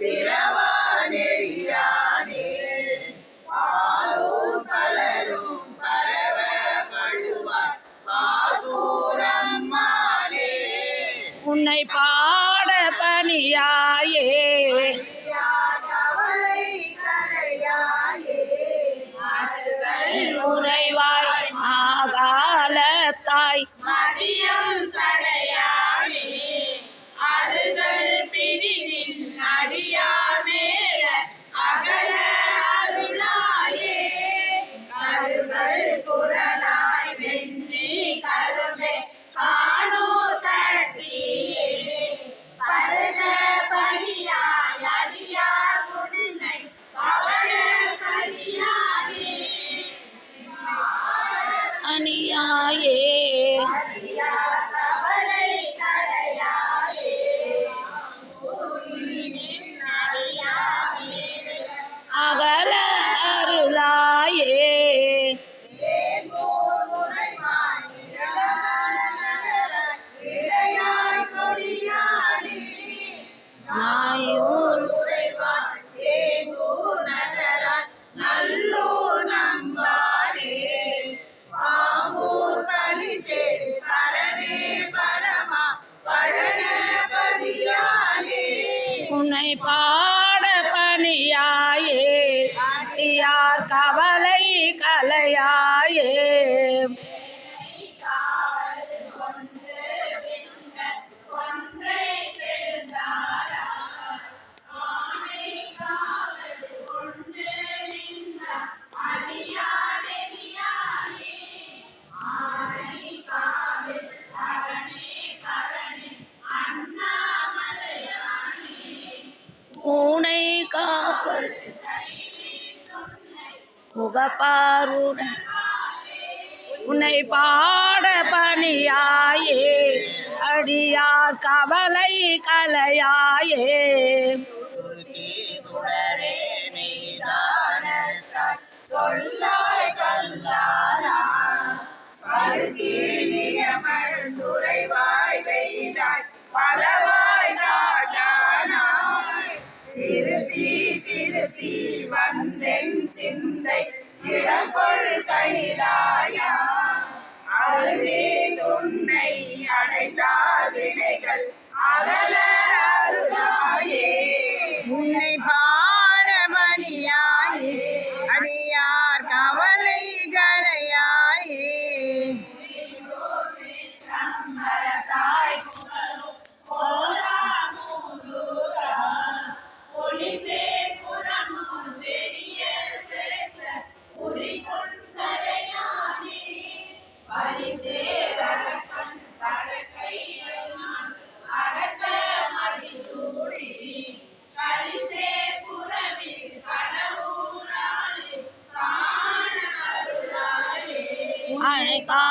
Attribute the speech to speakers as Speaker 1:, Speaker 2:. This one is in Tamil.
Speaker 1: பிறவா நெறியானே ஆரும் பலரும் பரவ கழுவார் உன்னை பாட பணியாயே. உறைவாய் ஆகாலத்தாய். மதியம்
Speaker 2: உன்னை பாட பணியாயே அடியார் கவலை கலையாயே. புகப்பாருடன் உன்னை பாட பணியாயே அடியார் கவலை கலையாயே.
Speaker 1: சொல்லாய் கல்லாரா துறைவாய் வெயிலாய் பலவாய் நாட்டானாய் திருத்தி தீவன் வந்தென் சிந்தை இடங்கொள் கைலாயா
Speaker 2: அணைக்கா